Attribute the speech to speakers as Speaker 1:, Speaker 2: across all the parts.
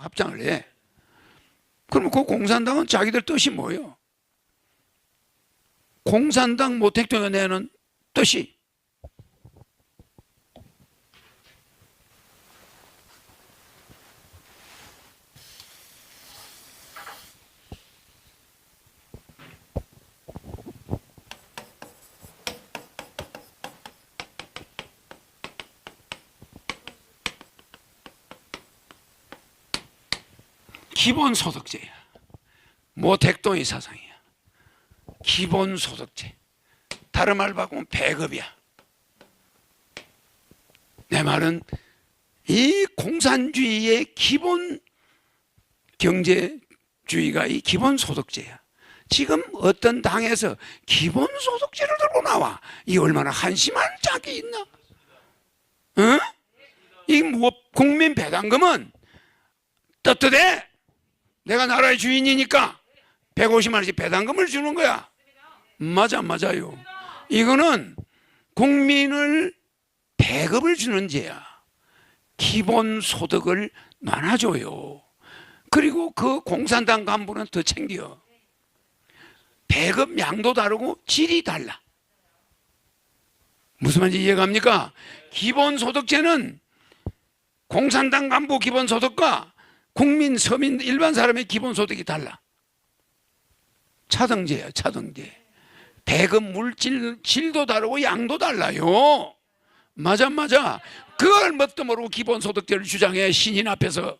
Speaker 1: 합장을 해. 그러면 그 공산당은 자기들 뜻이 뭐예요? 공산당 모택동에 내는 뜻이 기본소득제야. 모택동의 사상이야. 기본소득제. 다른 말 바꾸면 배급이야. 내 말은 이 공산주의의 기본 경제주의가 이 기본소득제야. 지금 어떤 당에서 기본소득제를 들고 나와. 이 얼마나 한심한 짝이 있나? 응? 이 뭐, 국민 배당금은 떳떳해. 내가 나라의 주인이니까 150만 원씩 배당금을 주는 거야. 맞아, 맞아요. 이거는 국민을 배급을 주는 죄야. 기본 소득을 나눠줘요. 그리고 그 공산당 간부는 더 챙겨. 배급 양도 다르고 질이 달라. 무슨 말인지 이해갑니까? 기본소득제는 공산당 간부 기본소득과 국민, 서민, 일반 사람의 기본소득이 달라. 차등제야, 차등제. 배급 물질, 질도 다르고 양도 달라요. 맞아, 맞아. 그걸 뭣도 모르고 기본소득제를 주장해, 신인 앞에서.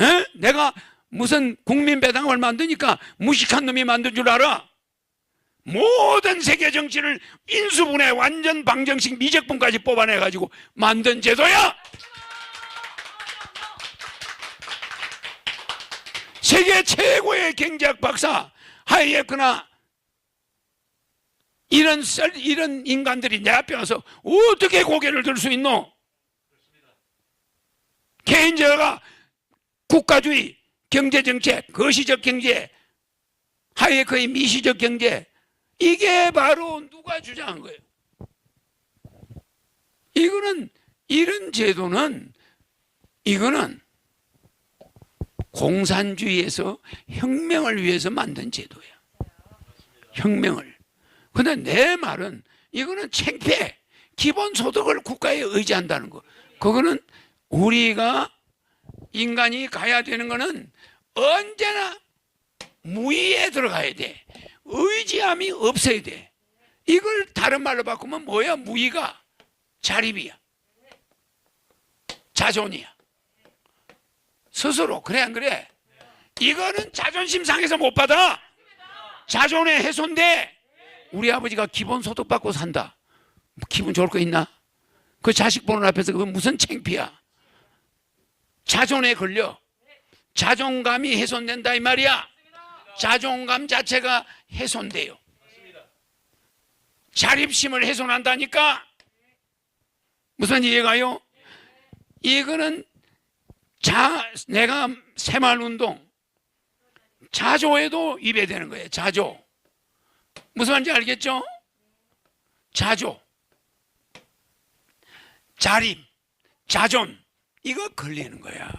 Speaker 1: 에? 내가 무슨 국민배당을 만드니까 무식한 놈이 만든 줄 알아? 모든 세계 정치를 인수분해 완전 방정식 미적분까지 뽑아내가지고 만든 제도야! 세계 최고의 경제학 박사 하이에크나 이런 썰, 이런 인간들이 내 앞에 와서 어떻게 고개를 들 수 있노? 개인제가 국가주의, 경제정책, 거시적 경제, 하이에크의 미시적 경제 이게 바로 누가 주장한 거예요? 이거는 이런 제도는 이거는 공산주의에서 혁명을 위해서 만든 제도야. 혁명을. 근데 내 말은 이거는 창피해. 기본소득을 국가에 의지한다는 거. 그거는 우리가 인간이 가야 되는 거는 언제나 무의에 들어가야 돼. 의지함이 없어야 돼. 이걸 다른 말로 바꾸면 뭐야? 무의가 자립이야. 자존이야. 스스로 그래 안 그래? 이거는 자존심 상해서 못 받아. 자존의 훼손돼. 우리 아버지가 기본 소득 받고 산다. 기분 좋을 거 있나? 그 자식 보는 앞에서 그건 무슨 창피야? 자존에 걸려. 자존감이 훼손된다 이 말이야. 자존감 자체가 훼손돼요. 자립심을 훼손한다니까. 무슨 이해가요? 이거는 자, 내가 새말 운동 자조에도 위배되는 거예요. 자조. 무슨 말인지 알겠죠? 자조. 자립, 자존. 이거 걸리는 거야.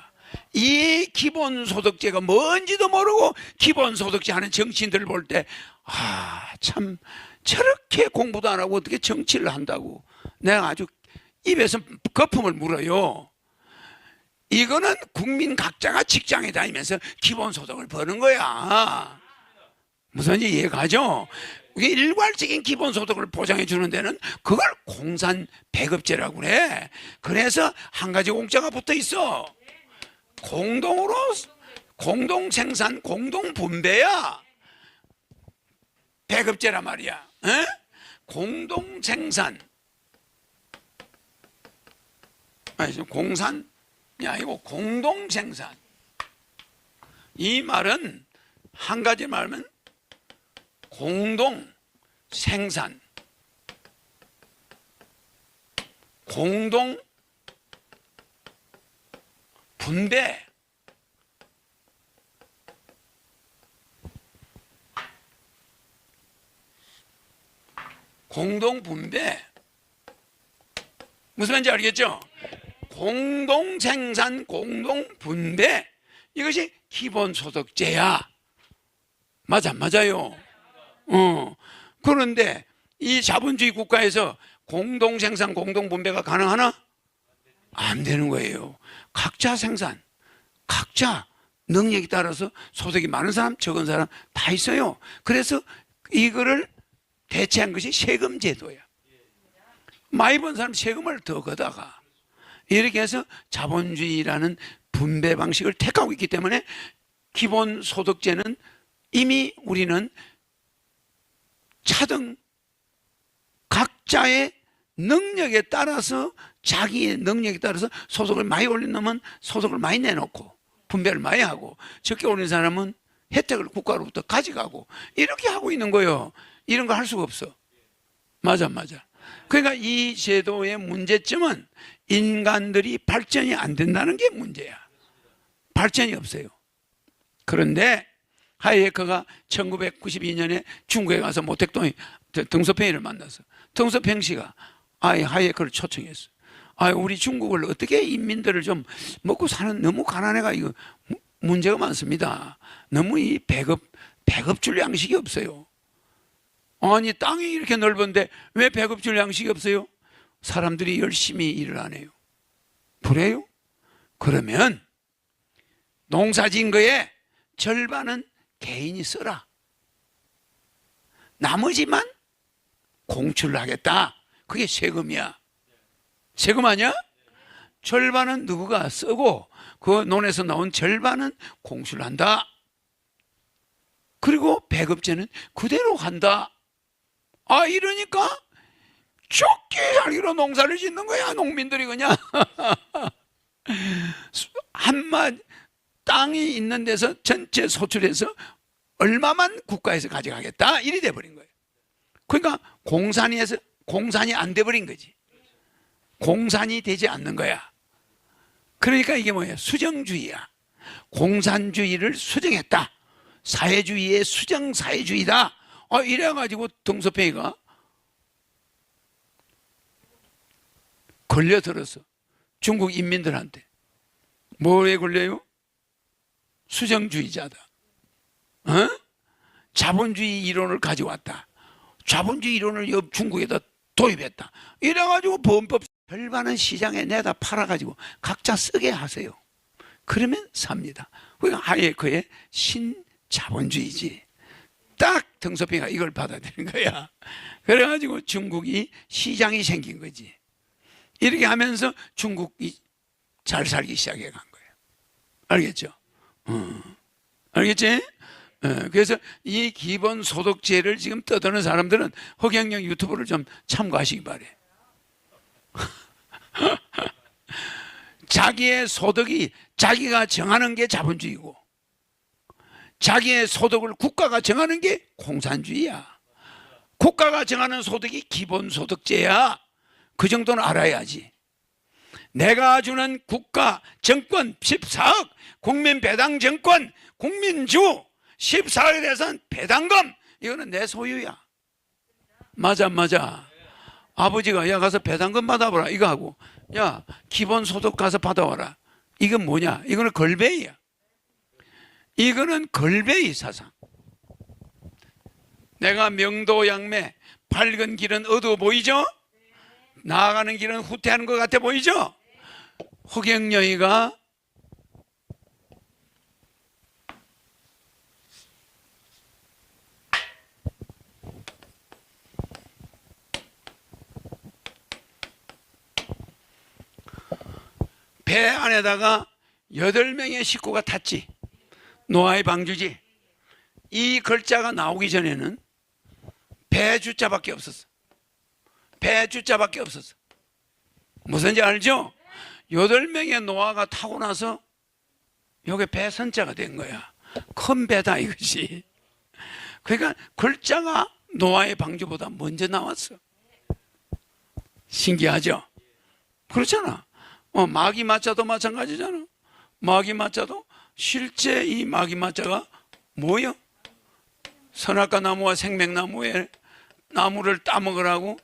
Speaker 1: 이 기본소득제가 뭔지도 모르고 기본소득제 하는 정치인들을 볼 때, 아, 참, 저렇게 공부도 안 하고 어떻게 정치를 한다고. 내가 아주 입에서 거품을 물어요. 이거는 국민 각자가 직장에 다니면서 기본소득을 버는 거야. 무슨지 이해 가죠? 이게 일괄적인 기본소득을 보장해 주는 데는 그걸 공산 배급제라고 그래. 그래서 한 가지 공짜가 붙어 있어. 공동으로 공동 생산, 공동 분배야. 배급제란 말이야. 에? 공동 생산. 아니, 공산 이 아니고 공동 생산. 이 말은 한 가지 말하면 공동 생산, 공동 분배, 공동 분배 무슨 말인지 알겠죠? 공동 생산, 공동 분배 이것이 기본 소득제야. 맞아, 맞아요. 어. 그런데 이 자본주의 국가에서 공동 생산, 공동 분배가 가능하나? 안 되는 거예요. 각자 생산, 각자 능력에 따라서 소득이 많은 사람, 적은 사람 다 있어요. 그래서 이거를 대체한 것이 세금 제도야. 많이 번 사람 세금을 더 걷다가 이렇게 해서 자본주의라는 분배 방식을 택하고 있기 때문에 기본 소득제는 이미 우리는 차등 각자의 능력에 따라서 자기의 능력에 따라서 소득을 많이 올린 놈은 소득을 많이 내놓고 분배를 많이 하고 적게 올린 사람은 혜택을 국가로부터 가져가고 이렇게 하고 있는 거예요. 이런 거 할 수가 없어. 맞아, 맞아. 그러니까 이 제도의 문제점은 인간들이 발전이 안 된다는 게 문제야. 발전이 없어요. 그런데 하이에커가 1992년에 중국에 가서 모택동에 등소평이를 만나서 등소평 씨가 아이 하이에커를 초청했어. 아 우리 중국을 어떻게 인민들을 좀 먹고 사는 너무 가난해가 이거 무- 문제가 많습니다. 너무 이 배급 배급줄 양식이 없어요. 아니 땅이 이렇게 넓은데 왜 배급줄 양식이 없어요? 사람들이 열심히 일을 안 해요. 그래요? 그러면 농사진 거에 절반은 개인이 써라. 나머지만 공출을 하겠다. 그게 세금이야. 세금 아니야? 절반은 누구가 쓰고 그 논에서 나온 절반은 공출을 한다. 그리고 배급제는 그대로 간다. 아 이러니까 좋게 살기로 농사를 짓는 거야 농민들이 그냥 한마 땅이 있는 데서 전체 소출해서 얼마만 국가에서 가져가겠다 이리 돼버린 거예요. 그러니까 공산이 해서 공산이 안 돼버린 거지. 공산이 되지 않는 거야. 그러니까 이게 뭐예요? 수정주의야. 공산주의를 수정했다. 사회주의의 수정 사회주의다. 어, 이래가지고 등소팽이가 걸려들어서 중국 인민들한테 뭐에 걸려요? 수정주의자다. 어? 자본주의 이론을 가져왔다. 자본주의 이론을 옆 중국에다 도입했다. 이래가지고 범법 절반은 시장에 내다 팔아가지고 각자 쓰게 하세요. 그러면 삽니다. 그러니까 하예커의 신자본주의지. 딱 등소평가 이걸 받아들인 거야. 그래가지고 중국이 시장이 생긴 거지. 이렇게 하면서 중국이 잘 살기 시작해 간 거예요. 알겠죠? 어. 알겠지? 어, 그래서 이 기본 소득제를 지금 떠드는 사람들은 허경영 유튜브를 좀 참고하시기 바래. 자기의 소득이 자기가 정하는 게 자본주의고 자기의 소득을 국가가 정하는 게 공산주의야. 국가가 정하는 소득이 기본소득제야. 그 정도는 알아야지. 내가 주는 국가 정권 14억, 국민 배당 정권, 국민주 14억에 대해서는 배당금, 이거는 내 소유야. 맞아, 맞아. 아버지가 야 가서 배당금 받아보라 이거 하고 야 기본소득 가서 받아와라. 이건 뭐냐? 이거는 걸베이야. 이거는 걸베이 사상. 내가 명도 양매 밝은 길은 어두워 보이죠? 나아가는 길은 후퇴하는 것 같아 보이죠? 허경영이가 배 안에다가 여덟 명의 식구가 탔지. 노아의 방주지. 이 글자가 나오기 전에는 배 주자밖에 없었어. 배 주자밖에 없었어. 무슨지 알죠? 여덟 명의 노아가 타고 나서 여기 배 선자가 된 거야. 큰 배다 이것이. 그러니까 글자가 노아의 방주보다 먼저 나왔어. 신기하죠? 그렇잖아. 어, 마귀 마자도 마찬가지잖아. 마귀 마자도 실제 이 마귀 마자가 뭐요? 선악과 나무와 생명나무에 나무를 따먹으라고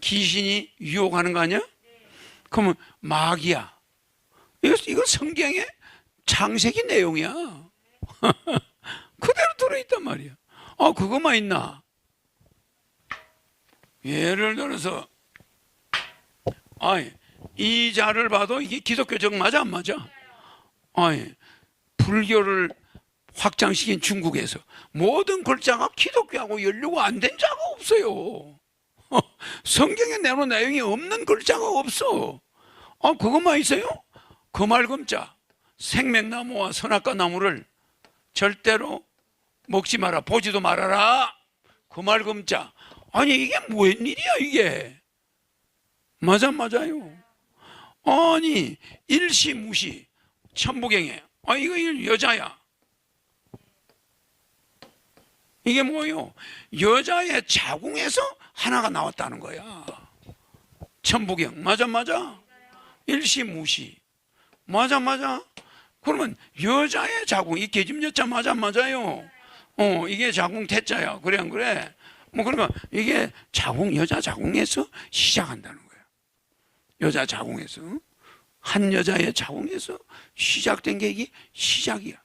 Speaker 1: 귀신이 유혹하는 거 아니야? 그러면 마귀야. 이거 성경의 창세기 내용이야. 그대로 들어있단 말이야. 아, 그것만 있나? 예를 들어서, 아이, 이 자를 봐도 이게 기독교적 맞아, 안 맞아? 아이, 불교를 확장시킨 중국에서 모든 글자가 기독교하고 연루가 안 된 자가 없어요. 성경에 내놓은 내용이 없는 글자가 없어. 아, 그것만 있어요? 금알금자, 생명나무와 선악과 나무를 절대로 먹지 마라, 보지도 말아라. 금알금자. 아니, 이게 뭔 일이야, 이게? 맞아, 맞아요. 아니, 일시무시, 천부경에. 아, 이거 여자야. 이게 뭐예요? 여자의 자궁에서 하나가 나왔다는 거야. 천부경. 맞아, 맞아. 일시무시. 맞아, 맞아. 그러면 여자의 자궁, 이 계집 여자 맞아, 맞아요. 어, 이게 자궁 태자야. 그래, 안 그래? 뭐, 그러니까 이게 자궁, 여자 자궁에서 시작한다는 거야. 여자 자궁에서. 한 여자의 자궁에서 시작된 게 이게 시작이야.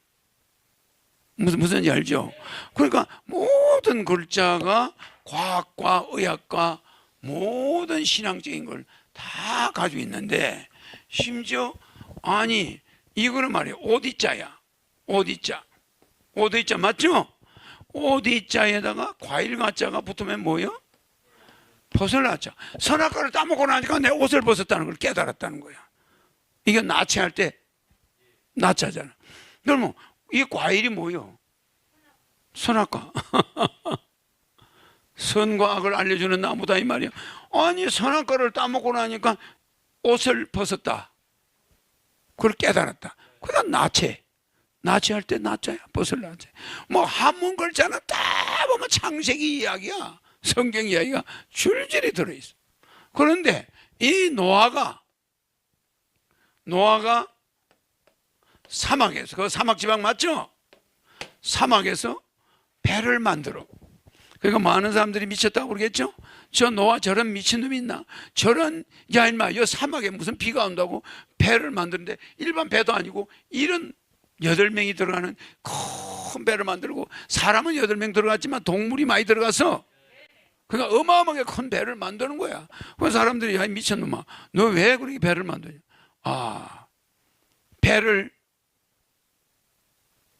Speaker 1: 무슨 무슨지 알죠? 그러니까 모든 글자가 과학과 의학과 모든 신앙적인 걸 다 가지고 있는데 심지어 아니 이거는 말이야 오디자야 오디자 오디자 맞죠? 오디자에다가 과일 가자가 붙으면 뭐요? 벗을 낳자 선악과를 따먹고 나니까 내 옷을 벗었다는 걸 깨달았다는 거야 이게 나체할 때 나차잖아 그러면 이 과일이 뭐요? 선악과. 선과 악을 알려주는 나무다 이 말이야. 아니 선악과를 따먹고 나니까 옷을 벗었다. 그걸 깨달았다. 그다 나체. 나체할 때 나자야. 벗을 나체. 뭐 한문 글자는 다 보면 창세기 이야기야. 성경 이야기가 줄줄이 들어있어. 그런데 이 노아가 노아가 사막에서 그 사막 지방 맞죠? 사막에서 배를 만들어. 그러니까 많은 사람들이 미쳤다고 그러겠죠? 저 노아 저런 미친놈이 있나? 저런 야 임마 여 사막에 무슨 비가 온다고 배를 만드는데 일반 배도 아니고 이런 여덟 명이 들어가는 큰 배를 만들고 사람은 여덟 명 들어갔지만 동물이 많이 들어가서 그러니까 어마어마하게 큰 배를 만드는 거야. 그 사람들이 야 미쳤놈아 너 왜 그렇게 배를 만드냐? 아 배를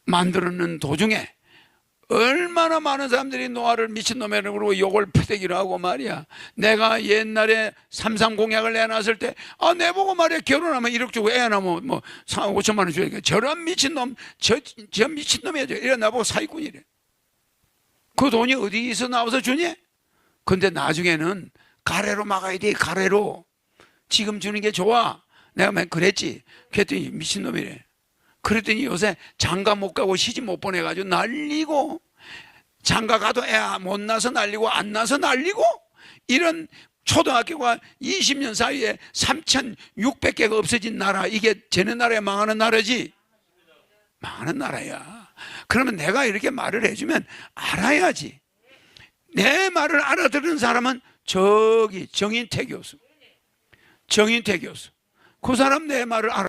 Speaker 1: 만드는 도중에 얼마나 많은 사람들이 노아를 미친놈이라고 그러고 욕을 푸대기를 하고 말이야. 내가 옛날에 삼삼 공약을 내놨을 때, 아, 내보고 말이야. 결혼하면 1억 주고 애 낳으면 뭐 4, 5천만 원 줘야 돼. 저런 미친놈, 저, 저 미친놈이야. 이래 나보고 사기꾼이래. 그 돈이 어디서 나와서 주니? 근데 나중에는 가래로 막아야 돼. 가래로. 지금 주는 게 좋아. 내가 맨 그랬지. 그랬더니 미친놈이래. 그랬더니 요새 장가 못 가고 시집 못 보내가지고 난리고 장가 가도 애못 낳아서 난리고 안 낳아서 난리고 이런 초등학교가 20년 사이에 3,600개가 없어진 나라 이게 쟤네 나라에 망하는 나라지? 망하는 나라야. 그러면 내가 이렇게 말을 해주면 알아야지. 내 말을 알아들은 사람은 저기 정인태 교수. 정인태 교수. 그 사람 내 말을 알아